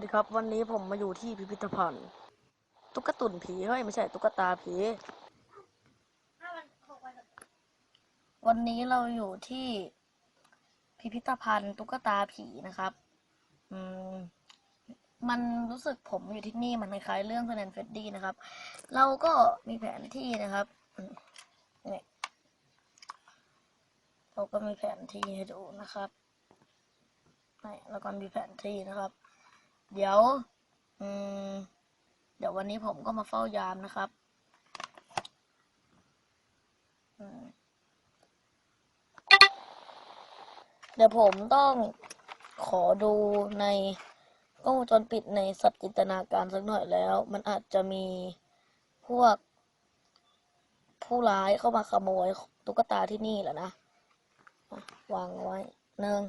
วัสดีครับ วันนี้ผมมาอยู่ที่พิพิธภัณฑ์ ตุ๊กตุ่นผีเฮ้ยไม่ใช่ตุ๊กตาผี วันนี้เราอยู่ที่พิพิธภัณฑ์ตุ๊กตาผีนะครับ อืม มันรู้สึกผมอยู่ที่นี่มันคล้ายๆเรื่อง f ฟนนเฟดดี้นะครับ เราก็มีแผนที่นะครับนี่เราก็มีแผนที่ให้ดูนะครับนี่แล้วก็มีแผนที่นะครับ เดี๋ยว อืม เดี๋ยววันนี้ผมก็มาเฝ้ายามนะครับเดี๋ยวผมต้องขอดูในกล้องวงจรปิดในสัตว์จินตนาการสักหน่อยแล้ว มันอาจจะมีพวก ผู้ร้ายเข้ามาขโมยตุ๊กตาที่นี่แหละนะ วางไว้หนึ่ง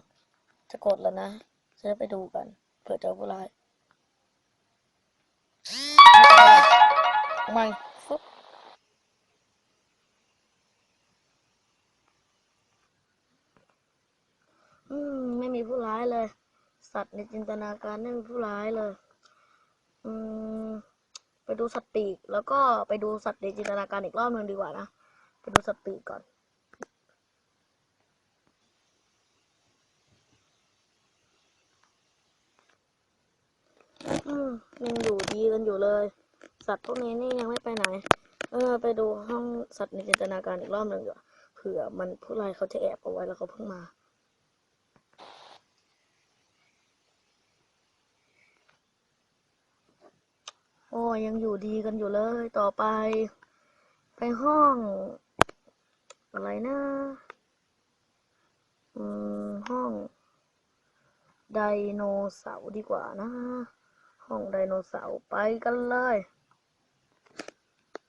จะกดแล้วนะ จะได้ไปดูกัน เผื่อเจอผู้ร้ายไม่ฟึบอืม ไม่มีผู้ร้ายเลย สัตว์ในจินตนาการไม่มีผู้ร้ายเลย อืม ไปดูสัตว์ปีก แล้วก็ไปดูสัตว์ในจินตนาการอีกรอบหนึ่งดีกว่านะ ไปดูสัตว์ปีกก่อน ยังอยู่ดีกันอยู่เลย สัตว์พวกนี้นี่ยังไม่ไปไหน เออ ไปดูห้องสัตว์ในจินตนาการอีกรอบหนึ่งดีกว่าเผื่อมันผู้ร้ายเขาจะแอบเอาไว้แล้วเขาเพิ่งมาโอ้ยยังอยู่ดีกันอยู่เลยต่อไป ไปห้อง อะไรนะอืมห้อง ไดโนเสาร์ดีกว่านะ ห้องไดโนเสาร์ไปกันเลย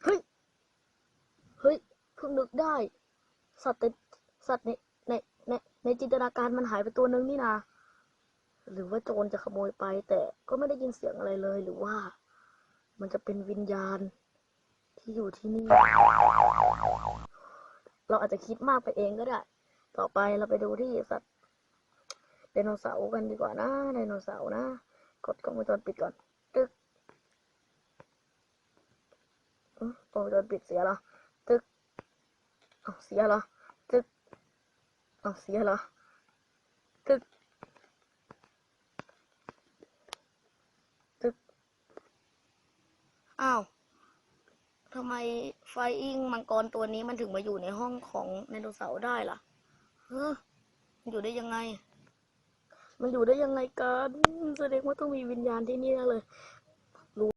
เฮ้ย เฮ้ยเพิ่งนึกได้ สัตว์ในสัตว์ในในในในจินตนาการมันหายไปตัวนึงนี่นะหรือว่าโจรจะขโมยไป แต่ก็ไม่ได้ยินเสียงอะไรเลยหรือว่า มันจะเป็นวิญญาณที่อยู่ที่นี่ เราอาจจะคิดมากไปเองก็ได้ ต่อไปเราไปดูที่สัตว์ไดโนเสาร์กันดีกว่านะไดโนเสาร์นะ กดกล้องวงจรปิดก่อนตึ๊กอื้อกล้องวงจรปิดเสียเหรอตึ๊กเอาเสียเหรอตึ๊กเอาเสียเหรอตึ๊กตึ๊กอ้าวทำไมไฟอิงมังกรตัวนี้มันถึงมาอยู่ในห้องของไดโนเสาร์ได้ล่ะเฮ้อมันอยู่ได้ยังไง มันอยู่ได้ยังไงกัน แสดงว่าต้องมีวิญญาณที่นี่แน่เลย